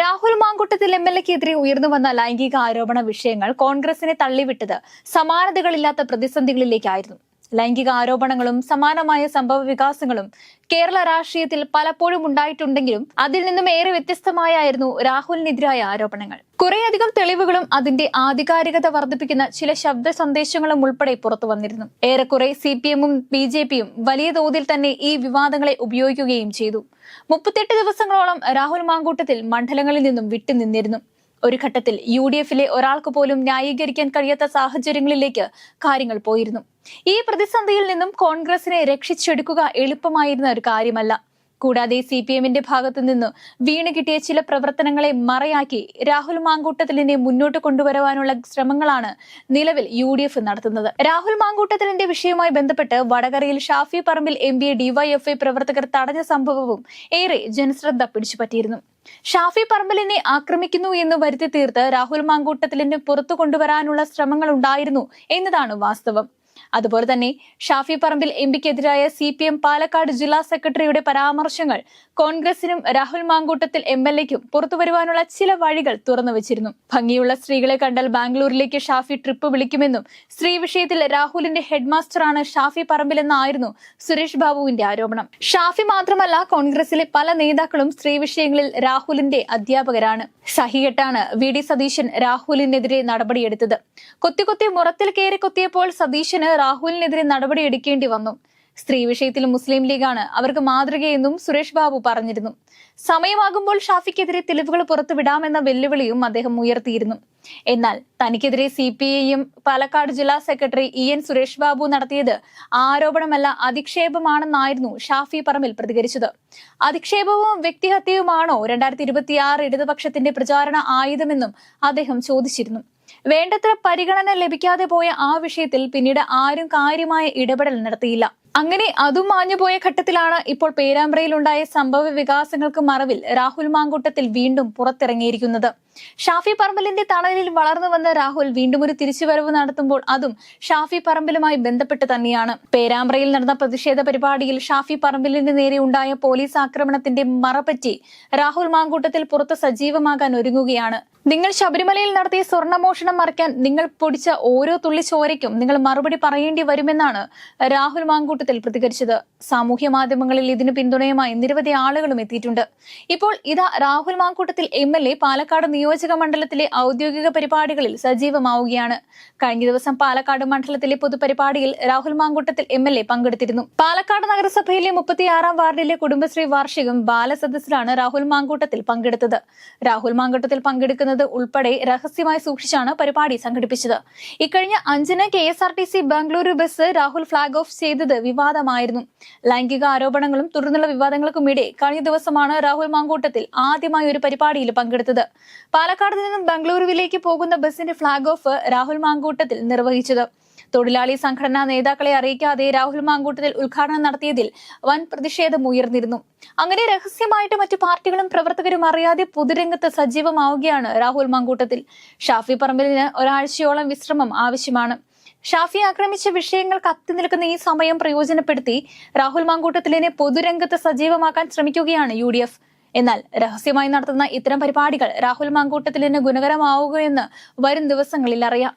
Rahul Mamkootathil M L എക്കെതിരെ ഉയർന്നു വന്ന ലൈംഗിക ആരോപണ വിഷയങ്ങൾ കോൺഗ്രസിനെ തള്ളിവിട്ടത് സമാനതകളില്ലാത്ത പ്രതിസന്ധികളിലേക്കായിരുന്നു. ലൈംഗിക ആരോപണങ്ങളും സമാനമായ സംഭവ വികാസങ്ങളും കേരള രാഷ്ട്രീയത്തിൽ പലപ്പോഴും ഉണ്ടായിട്ടുണ്ടെങ്കിലും അതിൽ നിന്നും ഏറെ വ്യത്യസ്തമായായിരുന്നു രാഹുലിനെതിരായ ആരോപണങ്ങൾ. കുറേയധികം തെളിവുകളും അതിന്റെ ആധികാരികത വർദ്ധിപ്പിക്കുന്ന ചില ശബ്ദ സന്ദേശങ്ങളും ഉൾപ്പെടെ പുറത്തു വന്നിരുന്നു. ഏറെക്കുറെ സി പി എമ്മും ബി ജെ പിയും വലിയ തോതിൽ തന്നെ ഈ വിവാദങ്ങളെ ഉപയോഗിക്കുകയും ചെയ്തു. മുപ്പത്തെട്ട് ദിവസങ്ങളോളം രാഹുൽ മാങ്കൂട്ടത്തിൽ മണ്ഡലങ്ങളിൽ നിന്നും വിട്ടുനിന്നിരുന്നു. ഒരു ഘട്ടത്തിൽ യു ഡി എഫിലെ ഒരാൾക്ക് പോലും ന്യായീകരിക്കാൻ കഴിയാത്ത സാഹചര്യങ്ങളിലേക്ക് കാര്യങ്ങൾ പോയിരുന്നു. ഈ പ്രതിസന്ധിയിൽ നിന്നും കോൺഗ്രസിനെ രക്ഷിച്ചെടുക്കുക എളുപ്പമായിരുന്ന ഒരു കാര്യമല്ല. കൂടാതെ സി പി എമ്മിന്റെ ഭാഗത്തു നിന്ന് വീണ് കിട്ടിയ ചില പ്രവർത്തനങ്ങളെ മറയാക്കി രാഹുൽ മാങ്കൂട്ടത്തിലിനെ മുന്നോട്ട് കൊണ്ടുവരുവാനുള്ള ശ്രമങ്ങളാണ് നിലവിൽ യു ഡി എഫ് നടത്തുന്നത്. രാഹുൽ മാങ്കൂട്ടത്തിലിന്റെ വിഷയവുമായി ബന്ധപ്പെട്ട് വടകരയിൽ Shafi Parambil M P DYFI പ്രവർത്തകർ തടഞ്ഞ സംഭവവും ഏറെ ജനശ്രദ്ധ പിടിച്ചുപറ്റിയിരുന്നു. ഷാഫി പറമ്പലിനെ ആക്രമിക്കുന്നു എന്ന് വരുത്തി തീർത്ത് രാഹുൽ മാങ്കൂട്ടത്തിലിന് പുറത്തു കൊണ്ടുവരാനുള്ള ശ്രമങ്ങൾ ഉണ്ടായിരുന്നു എന്നതാണ് വാസ്തവം. അതുപോലെ തന്നെ ഷാഫി പറമ്പിൽ എം പിക്കെതിരായ സി പി എം പാലക്കാട് ജില്ലാ സെക്രട്ടറിയുടെ പരാമർശങ്ങൾ കോൺഗ്രസിനും രാഹുൽ മാങ്കൂട്ടത്തിൽ എം എൽ എക്കും പുറത്തുവരുവാനുള്ള ചില വഴികൾ തുറന്നു വെച്ചിരുന്നു. ഭംഗിയുള്ള സ്ത്രീകളെ കണ്ടാൽ ബാംഗ്ലൂരിലേക്ക് ഷാഫി ട്രിപ്പ് വിളിക്കുമെന്നും സ്ത്രീ വിഷയത്തിൽ രാഹുലിന്റെ ഹെഡ്മാസ്റ്ററാണ് ഷാഫി പറമ്പിലെന്നായിരുന്നു സുരേഷ് ബാബുവിന്റെ ആരോപണം. ഷാഫി മാത്രമല്ല കോൺഗ്രസിലെ പല നേതാക്കളും സ്ത്രീ വിഷയങ്ങളിൽ രാഹുലിന്റെ അധ്യാപകരാണ്. സഹികെട്ടാണ് വി ഡി സതീശൻ രാഹുലിനെതിരെ നടപടിയെടുത്തത്. കൊത്തി കൊത്തി മുറത്തിൽ കയറി കൊത്തിയപ്പോൾ സതീശന് രാഹുലിനെതിരെ നടപടിയെടുക്കേണ്ടി വന്നു. സ്ത്രീ വിഷയത്തിൽ മുസ്ലിം ലീഗാണ് അവർക്ക് മാതൃകയെന്നും സുരേഷ് ബാബു പറഞ്ഞിരുന്നു. സമയമാകുമ്പോൾ ഷാഫിക്കെതിരെ തെളിവുകൾ പുറത്തുവിടാമെന്ന വെല്ലുവിളിയും അദ്ദേഹം ഉയർത്തിയിരുന്നു. എന്നാൽ തനിക്കെതിരെ സി പി ഐയും പാലക്കാട് ജില്ലാ secretary E N Suresh Babu നടത്തിയത് ആരോപണമല്ല അധിക്ഷേപമാണെന്നായിരുന്നു ഷാഫി പറമ്പിൽ പ്രതികരിച്ചത്. അധിക്ഷേപവും വ്യക്തിഹത്യയുമാണോ രണ്ടായിരത്തി ഇരുപത്തിയാറ് ഇടതുപക്ഷത്തിന്റെ പ്രചാരണ ആയുധമെന്നും അദ്ദേഹം ചോദിച്ചിരുന്നു. വേണ്ടത്ര പരിഗണന ലഭിക്കാതെ പോയ ആ വിഷയത്തിൽ പിന്നീട് ആരും കാര്യമായ ഇടപെടൽ നടത്തിയില്ല. അങ്ങനെ അതും മാഞ്ഞുപോയ ഘട്ടത്തിലാണ് ഇപ്പോൾ പേരാമ്പ്രയിലുണ്ടായ സംഭവ വികാസങ്ങൾക്ക് മറവിൽ രാഹുൽ മാങ്കൂട്ടത്തിൽ വീണ്ടും പുറത്തിറങ്ങിയിരിക്കുന്നത്. ഷാഫി പറമ്പലിന്റെ തണലിൽ വളർന്നു വന്ന രാഹുൽ വീണ്ടും ഒരു തിരിച്ചുവരവ് നടത്തുമ്പോൾ അതും ഷാഫി പറമ്പിലുമായി ബന്ധപ്പെട്ട് തന്നെയാണ്. പേരാമ്പ്രയിൽ നടന്ന പ്രതിഷേധ പരിപാടിയിൽ ഷാഫി പറമ്പിലിന് നേരെ ഉണ്ടായ പോലീസ് ആക്രമണത്തിന്റെ മറപറ്റി രാഹുൽ മാങ്കൂട്ടത്തിൽ പുറത്ത് സജീവമാകാൻ ഒരുങ്ങുകയാണ്. നിങ്ങൾ ശബരിമലയിൽ നടത്തിയ സ്വർണമോഷണം മറയ്ക്കാൻ നിങ്ങൾ പൊടിച്ച ഓരോ തുള്ളി ചോരയ്ക്കും നിങ്ങൾ മറുപടി പറയേണ്ടി വരുമെന്നാണ് രാഹുൽ മാങ്കൂട്ടത്തിൽ പ്രതികരിച്ചത്. സാമൂഹ്യ മാധ്യമങ്ങളിൽ ഇതിന് പിന്തുണയുമായി നിരവധി ആളുകളും എത്തിയിട്ടുണ്ട്. ഇപ്പോൾ ഇതാ Rahul Mankoottathil M L A Palakkad നിയോജക മണ്ഡലത്തിലെ ഔദ്യോഗിക പരിപാടികളിൽ സജീവമാവുകയാണ്. കഴിഞ്ഞ ദിവസം പാലക്കാട് മണ്ഡലത്തിലെ പൊതുപരിപാടിയിൽ Rahul Mankoottathil M L A പങ്കെടുത്തിരുന്നു. പാലക്കാട് നഗരസഭയിലെ മുപ്പത്തിയാറാം വാർഡിലെ കുടുംബശ്രീ വാർഷികം ബാലസദസ്സിലാണ് രാഹുൽ മാങ്കൂട്ടത്തിൽ പങ്കെടുത്തത്. രാഹുൽ മാങ്കൂട്ടത്തിൽ പങ്കെടുക്കുന്നത് ഉൾപ്പെടെ രഹസ്യമായി സൂക്ഷിച്ചാണ് പരിപാടി സംഘടിപ്പിച്ചത്. ഇക്കഴിഞ്ഞ അഞ്ചിന് K S R T C Bengaluru bus Rahul flag off ചെയ്തത് വിവാദമായിരുന്നു. ലൈംഗിക ആരോപണങ്ങളും തുടർന്നുള്ള വിവാദങ്ങൾക്കുമിടെ കഴിഞ്ഞ ദിവസമാണ് രാഹുൽ മാങ്കൂട്ടത്തിൽ ആദ്യമായി ഒരു പരിപാടിയിൽ പങ്കെടുത്തത്. പാലക്കാട് നിന്നും ബംഗളൂരുവിലേക്ക് പോകുന്ന ബസിന്റെ ഫ്ളാഗ് ഓഫ് രാഹുൽ മാങ്കൂട്ടത്തിൽ നിർവഹിച്ചത്. തൊഴിലാളി സംഘടനാ നേതാക്കളെ അറിയിക്കാതെ രാഹുൽ മാങ്കൂട്ടത്തിൽ ഉദ്ഘാടനം നടത്തിയതിൽ വൻ പ്രതിഷേധം ഉയർന്നിരുന്നു. അങ്ങനെ രഹസ്യമായിട്ട് മറ്റു പാർട്ടികളും പ്രവർത്തകരും അറിയാതെ പൊതുരംഗത്ത് സജീവമാവുകയാണ് രാഹുൽ മാങ്കൂട്ടത്തിൽ. ഷാഫി പറമ്പിലിന് ഒരാഴ്ചയോളം വിശ്രമം ആവശ്യമാണ്. ഷാഫി ആക്രമിച്ച വിഷയങ്ങൾ കത്തി നിൽക്കുന്ന ഈ സമയം പ്രയോജനപ്പെടുത്തി രാഹുൽ മാങ്കൂട്ടത്തിലിനെ പൊതുരംഗത്ത് സജീവമാക്കാൻ ശ്രമിക്കുകയാണ് യു എന്നാൽ രഹസ്യമായി നടത്തുന്ന ഇത്തരം പരിപാടികൾ രാഹുൽ മാങ്കൂട്ടത്തിൽ മാങ്കൂട്ടത്തിലിന് ഗുണകരമാവുകയെന്ന് വരും ദിവസങ്ങളിൽ അറിയാം